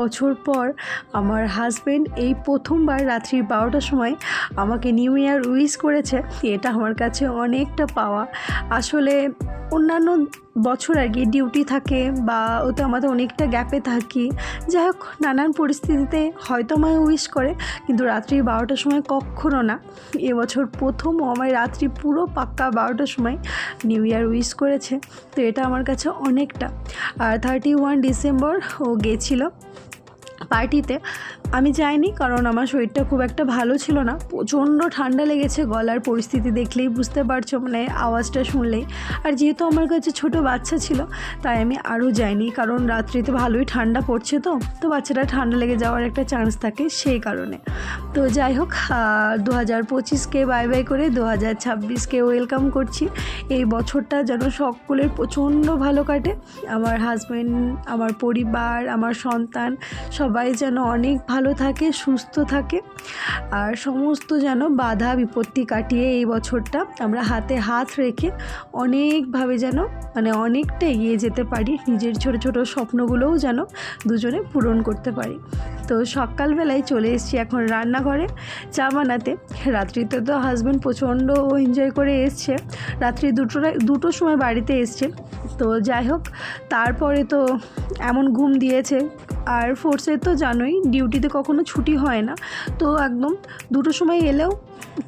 বছর পর আমার হাজব্যান্ড এই প্রথমবার রাত্রি বারোটার সময় আমাকে নিউ ইয়ার উইশ করেছে। এটা আমার কাছে অনেকটা পাওয়া। আসলে অন্যান্য বছর আর কি ডিউটি থাকে বা ওতে আমাদের অনেকটা গ্যাপে থাকি। যাই হোক, নানান পরিস্থিতিতে হয়তো আমায় উইশ করে, কিন্তু রাত্রি বারোটার সময় কখনো না। এবছর প্রথম আমায় রাত্রি পুরো পাক্কা বারোটার সময় নিউ ইয়ার উইশ করেছে। তো এটা আমার কাছে অনেকটা। আর থার্টি ওয়ান ডিসেম্বর ও গেছিল। पार्ट इथे আমি যাইনি কারণ আমার শরীরটা খুব একটা ভালো ছিল না। প্রচণ্ড ঠান্ডা লেগেছে, গলার পরিস্থিতি দেখলেই বুঝতে পারছ মানে আওয়াজটা শুনলেই। আর যেহেতু আমার কাছে ছোট বাচ্চা ছিল, তাই আমি আরও যাইনি কারণ রাত্রিতে ভালোই ঠান্ডা পড়ছে তো। তো বাচ্চাটা ঠান্ডা লেগে যাওয়ার একটা চান্স থাকে সেই কারণে। তো যাই হোক দু হাজার পঁচিশকে বাই বাই করে দু হাজার ছাব্বিশকে ওয়েলকাম করছি। এই বছরটা যেন সকলের প্রচণ্ড ভালো কাটে। আমার হাজব্যান্ড আমার পরিবার, আমার সন্তান, সবাই যেন অনেক ভালো থাকে, সুস্থ থাকে। আর সমস্ত যেন বাধা বিপত্তি কাটিয়ে এই বছরটা আমরা হাতে হাত রেখে অনেকভাবে যেন মানে অনেকটা এগিয়ে যেতে পারি। নিজের ছোট ছোট স্বপ্নগুলোও যেন দুজনে পূরণ করতে পারি। তো সকালবেলায় চলে এসেছি এখন রান্নাঘরে। চা বানাতে। রাত্রিতে তো হাজব্যান্ড প্রচণ্ড এনজয় করে এসছে। রাত্রি দুটো দুটোর সময় বাড়িতে এসছে। তো যাই হোক, তারপরে তো এমন ঘুম দিয়েছে। আর ফোর্সে তো জানোই ডিউটিতে কখনো ছুটি হয় না। তো একদম দুটো সময় এলেও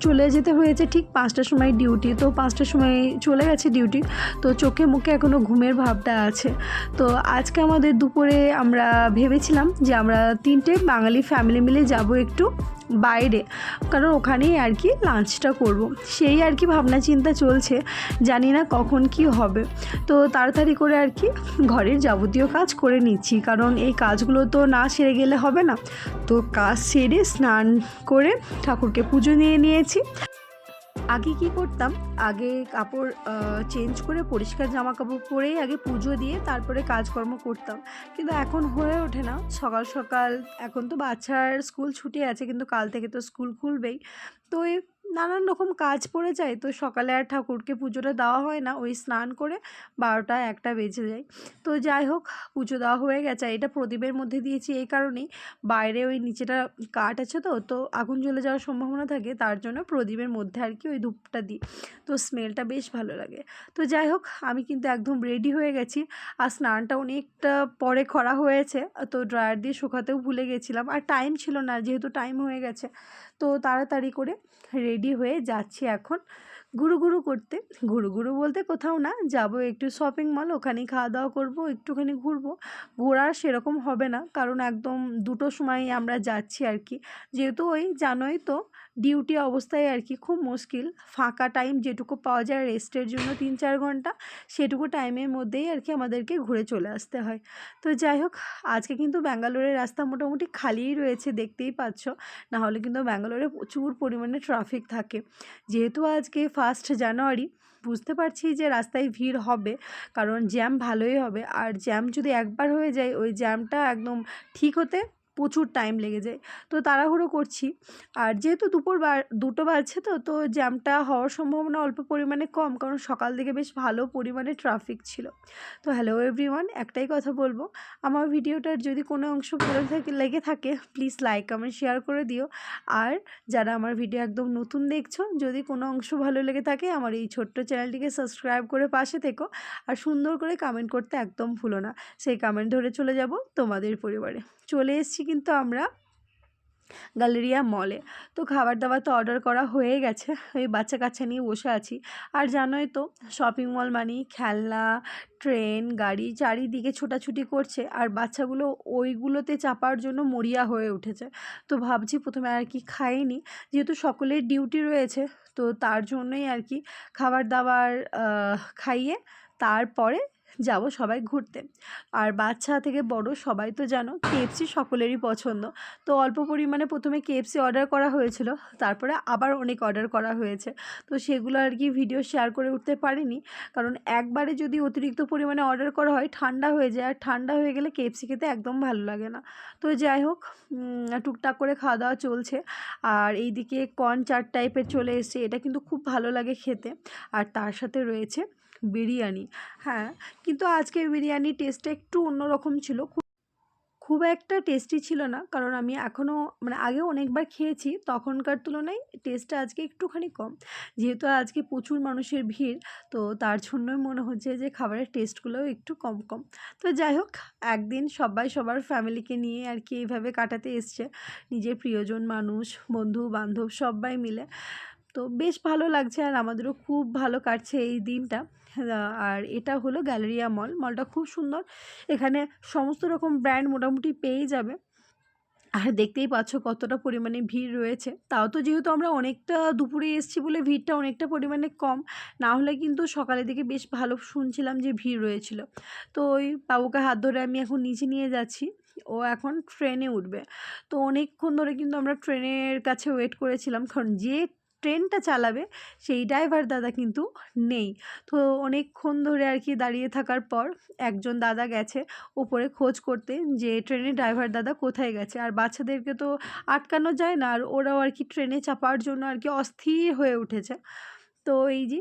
চলে যেতে হয়েছে ঠিক পাঁচটার সময় ডিউটি তো পাঁচটার সময় চলে গেছে ডিউটি তো চোখে মুখে এখনও ঘুমের ভাবটা আছে। তো আজকে আমাদের দুপুরে আমরা ভেবেছিলাম যে আমরা তিনটে বাঙালি ফ্যামিলি মিলে যাব একটু। বাইরে। কারণ ওখানেই আর কি লাঞ্চটা করব। সেই আর কি ভাবনা চিন্তা চলছে, জানি না কখন কি হবে। তো তাড়াতাড়ি করে আর কি ঘরের যাবতীয় কাজ করে নিচ্ছি। কারণ এই কাজগুলো তো না সেরে গেলে হবে না। তো কাজ সেরে স্নান করে ঠাকুরকে পুজো নিয়ে নিয়েছি। আগে কি করতাম? আগে কাপড় চেঞ্জ করে পরিষ্কার জামা কাপড় পরেই আগে পুজো দিয়ে তারপরে কাজকর্ম করতাম। কিন্তু এখন হয়ে ওঠে না। সকাল সকাল, এখন তো বাচ্চার স্কুল ছুটি আছে, কিন্তু কাল থেকে তো স্কুল খুলবেই। তো নানান রকম কাজ পড়ে যায়। তো সকালে আর ঠাকুরকে পুজোটা দেওয়া হয় না। ওই স্নান করে বারোটা একটা বেজে যায়। তো যাই হোক, পুজো দেওয়া হয়ে গেছে। এটা প্রদীপের মধ্যে দিয়েছি এই কারণেই। বাইরে ওই নিচেটা কাঠ আছে তো তো আগুন জ্বলে যাওয়ার সম্ভাবনা থাকে। তার জন্য প্রদীপের মধ্যে আর কি ওই ধূপটা দিই। তো স্মেলটা বেশ ভালো লাগে। তো যাই হোক, আমি কিন্তু একদম রেডি হয়ে গেছি। আর স্নানটা অনেকটা পরে করা হয়েছে। তো ড্রায়ার দিয়ে শুকাতেও ভুলে গেছিলাম। আর টাইম ছিল না, যেহেতু টাইম হয়ে গেছে। তো তাড়াতাড়ি করে রেডি হয়ে যাচ্ছি এখন। ঘুরু ঘুরু করতে। ঘুরু ঘুরু বলতে কোথাও না, যাব একটু শপিং মল ওখানেই খাওয়া দাওয়া করব, একটুখানি ঘুরবো। ঘোরার সেরকম হবে না, কারণ একদম দুটো সময় আমরা যাচ্ছি আর কি। যেহেতু ওই জানোই তো ডিউটি অবস্থায় আর কি খুব মুশকিল। ফাঁকা টাইম যেটুকু পাওয়া যায় রেস্টের জন্য তিন চার ঘণ্টা, সেটুকু টাইমের মধ্যেই আর কি আমাদেরকে ঘুরে চলে আসতে হয়। তো যাই হোক, আজকে কিন্তু ব্যাঙ্গালোরের রাস্তা মোটামুটি খালিই রয়েছে, দেখতেই পাচ্ছ। না হলে কিন্তু ব্যাঙ্গালোরে প্রচুর পরিমাণে ট্রাফিক থাকে। যেহেতু আজকে ফার্স্ট জানুয়ারি বুঝতে পারছি যে রাস্তায় ভিড় হবে, কারণ জ্যাম ভালোই হবে। আর জ্যাম যদি একবার হয়ে যায়, ওই জ্যামটা একদম ঠিক হতে প্রচুর টাইম লেগে যায়। তো তাড়াহুড়ো করছি। আর যেহেতু দুপুর বার, দুটো বাজছে তো তো জ্যামটা হওয়ার সম্ভাবনা অল্প পরিমাণে কম, কারণ সকাল থেকে বেশ ভালো পরিমাণে ট্রাফিক ছিল। তো হ্যালো এভরিওয়ান একটাই কথা বলব। আমার ভিডিওটার যদি কোনো অংশ ভালো থাকে, লেগে থাকে প্লিজ লাইক কমেন্ট শেয়ার করে দিও। আর যারা আমার ভিডিও একদম নতুন দেখছ, যদি কোনো অংশ ভালো লেগে থাকে, আমার এই ছোট্ট চ্যানেলটিকে সাবস্ক্রাইব করে পাশে থেকো। আর সুন্দর করে কমেন্ট করতে একদম ভুলো না। সেই কমেন্ট ধরে চলে যাব তোমাদের পরিবারে। চলে এসেছি কিন্তু আমরা গ্যালেরিয়া মলে। তো খাবার দাবার তো অর্ডার করা হয়ে গেছে। ওই বাচ্চা কাচ্চা নিয়ে বসে আছি। আর জানোই তো শপিং মল মানেই খেলনা ট্রেন গাড়ি চারিদিকে ছোটাছুটি করছে। আর বাচ্চাগুলো ওইগুলোতে চাপার জন্য মরিয়া হয়ে উঠেছে। তো ভাবছি প্রথমে আর কি খাইনি। যেহেতু সকলের ডিউটি রয়েছে, তো তার জন্যই আর কি খাবার দাবার খাইয়ে তারপরে যাব সবাই ঘুরতে। আর বাচ্চা থেকে বড় সবাই তো জানো কেএফসি সকলেরই পছন্দ। তো অল্প পরিমাণে প্রথমে কেএফসি অর্ডার করা হয়েছিল, তারপরে আবার অনেক অর্ডার করা হয়েছে। তো সেগুলো আর কি ভিডিও শেয়ার করে উঠতে পারিনি। কারণ একবারে যদি অতিরিক্ত পরিমাণে অর্ডার করা হয়, ঠান্ডা হয়ে যায়। আর ঠান্ডা হয়ে গেলে কেএফসি খেতে একদম ভালো লাগে না। তো যাই হোক টুকটাক করে খাওয়া দাওয়া চলছে। আর এইদিকে কর্ন চাট টাইপের চলে এসছে। এটা কিন্তু খুব ভালো লাগে খেতে। আর তার সাথে রয়েছে বিরিয়ানি হ্যাঁ কিন্তু আজকে বিরিয়ানির টেস্টটা একটু অন্যরকম ছিল খুব একটা টেস্টি ছিল না। কারণ আমি এখনও মানে আগেও অনেকবার খেয়েছি। তখনকার তুলনায় টেস্টটা আজকে একটুখানি কম। যেহেতু আজকে প্রচুর মানুষের ভিড়, তো তার জন্যই মনে হচ্ছে যে খাবারের টেস্টগুলোও একটু কম, কম। তো যাই হোক, একদিন সবাই সবার ফ্যামিলিকে নিয়ে আর কি এভাবে কাটাতে এসছে। নিজের প্রিয়জন মানুষ, বন্ধু-বান্ধব সব্বাই মিলে। তো বেশ ভালো লাগছে আর আমাদেরও খুব ভালো কাটছে এই দিনটা। আর এটা হলো গ্যালেরিয়া মল। মলটা খুব সুন্দর। এখানে সমস্ত রকম ব্র্যান্ড মোটামুটি পেয়ে যাবে। আর দেখতেই পাচ্ছ কতটা পরিমাণে ভিড় রয়েছে। তাও তো যেহেতু আমরা অনেকটা দুপুরে এসছি বলে ভিড়টা অনেকটা পরিমাণে কম। না হলে কিন্তু সকালের দিকে বেশ ভালো শুনছিলাম যে ভিড় রয়েছিল। তো ওই বাবুকে হাত ধরে আমি এখন নিচে নিয়ে যাচ্ছি। ও এখন ট্রেনে উঠবে। তো অনেকক্ষণ ধরে কিন্তু আমরা ট্রেনের কাছে ওয়েট করেছিলাম। কারণ যে ট্রেনটা চালাবে, সেই ড্রাইভার দাদা কিন্তু নেই। তো অনেকক্ষণ ধরে আর কি দাঁড়িয়ে থাকার পর একজন দাদা গেছে ওপরে খোঁজ করতে যে ট্রেনের ড্রাইভার দাদা কোথায় গেছে। আর বাচ্চাদেরকে তো আটকানো যায় না। আর ওরাও আর কি ট্রেনে চাপার জন্য আর কি অস্থির হয়ে উঠেছে। তো এই যে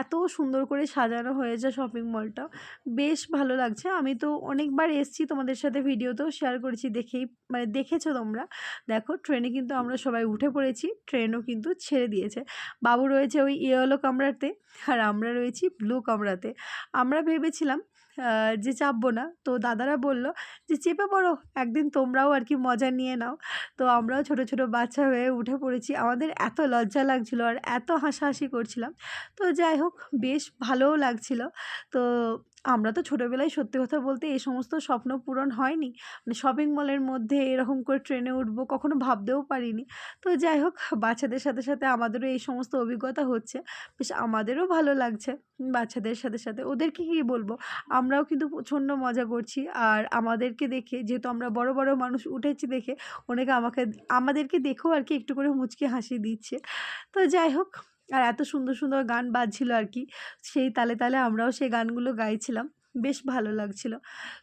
এত সুন্দর করে সাজানো হয়েছে শপিং মলটা। বেশ ভালো লাগছে। আমি তো অনেকবার এসছি তোমাদের সাথে ভিডিওতেও শেয়ার করেছি দেখেই মানে দেখেছ তোমরা। দেখো ট্রেনে কিন্তু আমরা সবাই উঠে পড়েছি। ট্রেনও কিন্তু ছেড়ে দিয়েছে। বাবু রয়েছে ওই ইয়েলো কামরাতে আর আমরা রয়েছি ব্লু কামরাতে। আমরা ভেবেছিলাম যে চাপবো না। তো দাদারা বলল যে, "চেপে পড়ো। একদিন তোমরাও আর কি মজা নিয়ে নাও।" তো আমরাও ছোট, ছোট বাচ্চা হয়ে উঠে পড়েছি। আমাদের এত লজ্জা লাগছিল আর এত হাসাহাসি করছিলাম। তো যাই হোক বেশ ভালোও লাগছিল। তো আমরা তো ছোটোবেলায় সত্যি কথা বলতে এই সমস্ত স্বপ্ন পূরণ হয়নি। মানে শপিং মলের মধ্যে এরকম করে ট্রেনে উঠবো কখনো ভাবতেও পারিনি। তো যাই হোক বাচ্চাদের সাথে, সাথে আমাদেরও এই সমস্ত অভিজ্ঞতা হচ্ছে। বেশ আমাদেরও ভালো লাগছে বাচ্চাদের সাথে, সাথে। ওদেরকে কী বলব? আমরাও কিন্তু প্রচণ্ড মজা করছি। আর আমাদেরকে দেখে যেহেতু আমরা বড়, বড় মানুষ উঠেছি দেখে অনেকে আমাকে আমাদেরকে দেখেও আর কি একটু করে মুচকি হাসি দিচ্ছে। তো যাই হোক আর এত সুন্দর, সুন্দর গান বাজছিল আর কি সেই তালে, তালে আমরাও সেই গানগুলো গাইছিলাম। বেশ ভালো লাগছিল।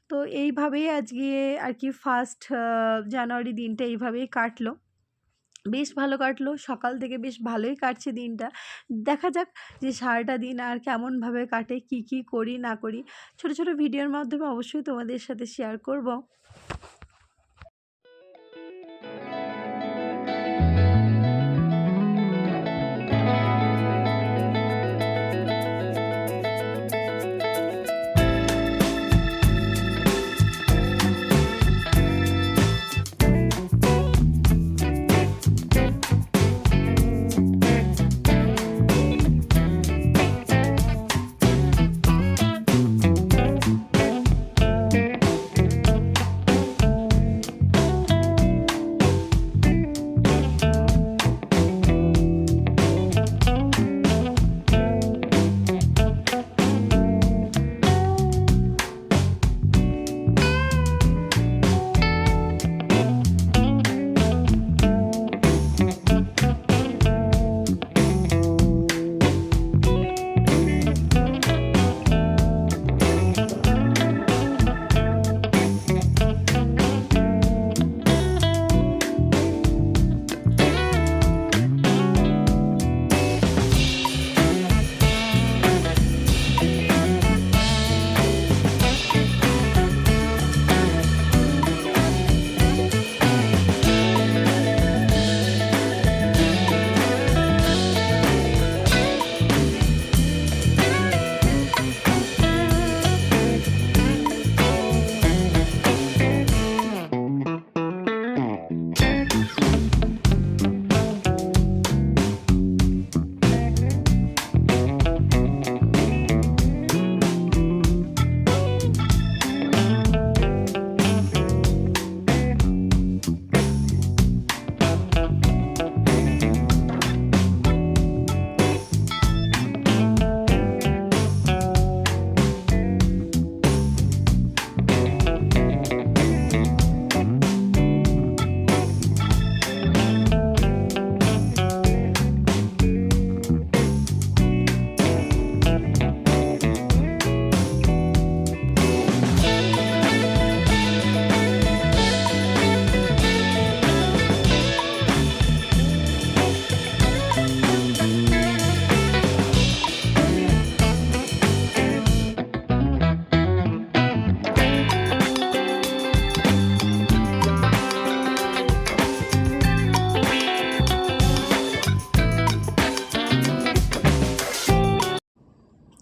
তো এইভাবেই আজকে আর কি ফার্স্ট জানুয়ারি দিনটা এইভাবেই কাটলো। বেশ ভালো কাটলো। সকাল থেকে বেশ ভালোই কাটছে দিনটা। দেখা যাক যে সারাটা দিন আর কেমনভাবে কাটে, কী, কী করি না করি। ছোট, ছোট ভিডিওর মাধ্যমে অবশ্যই তোমাদের সাথে শেয়ার করব।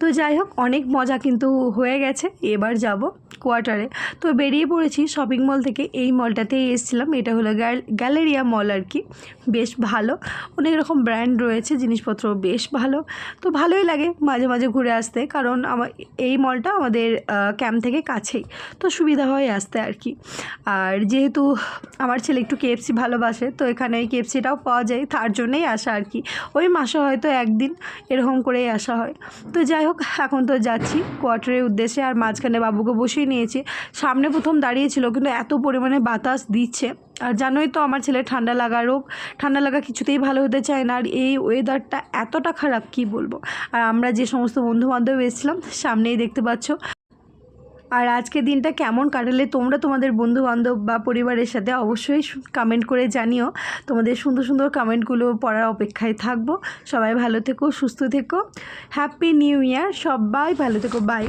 তো যাই হোক অনেক মজা কিন্তু হয়ে গেছে। এবার যাব কোয়ার্টারে তো বেরিয়ে পড়েছি শপিং মল থেকে। এই মলটাতেই এসেছিলাম। এটা হলো গ্যাল- গ্যালেরিয়া মল আর কি। বেশ ভালো। অনেক রকম ব্র্যান্ড রয়েছে জিনিসপত্র বেশ ভালো। তো ভালোই লাগে মাঝে মাঝে ঘুরে আসতে। কারণ আমার এই মলটা আমাদের ক্যাম্প থেকে কাছেই। তো সুবিধা হয় আসতে আর কি। আর যেহেতু আমার ছেলে একটু কেএফসি ভালোবাসে, তো এখানে কেএফসিটাও পাওয়া যায়। তার জন্যই আসা আর কি। ওই মাসে হয়তো একদিন এরকম করেই আসা হয়। তো যাই হোক, এখন তো যাচ্ছি। কোয়ার্টারের উদ্দেশ্যে আর মাঝখানে বাবুকে বসিয়ে নিয়েছি। সামনে প্রথম দাঁড়িয়েছিল কিন্তু এত পরিমাণে বাতাস দিচ্ছে। আর জানোই তো আমার ছেলে ঠান্ডা লাগা রোগ, ঠান্ডা লাগা কিছুতেই ভালো হতে চায় না। আর এই ওয়েদারটা এতটা খারাপ, কি বলব? আর আমরা যে সমস্ত বন্ধু বান্ধব এসেছিলাম, সামনেই দেখতে পাচ্ছ। আর আজকে দিনটা কেমন কাটালে তোমরা তোমাদের বন্ধু বান্ধব বা পরিবারের সাথে অবশ্যই কমেন্ট করে জানিও। তোমাদের সুন্দর সুন্দর কমেন্টগুলো পড়ার অপেক্ষায় থাকব। সবাই ভালো থেকো, সুস্থ থেকো। হ্যাপি নিউ ইয়ার সবাই ভালো থেকো বাই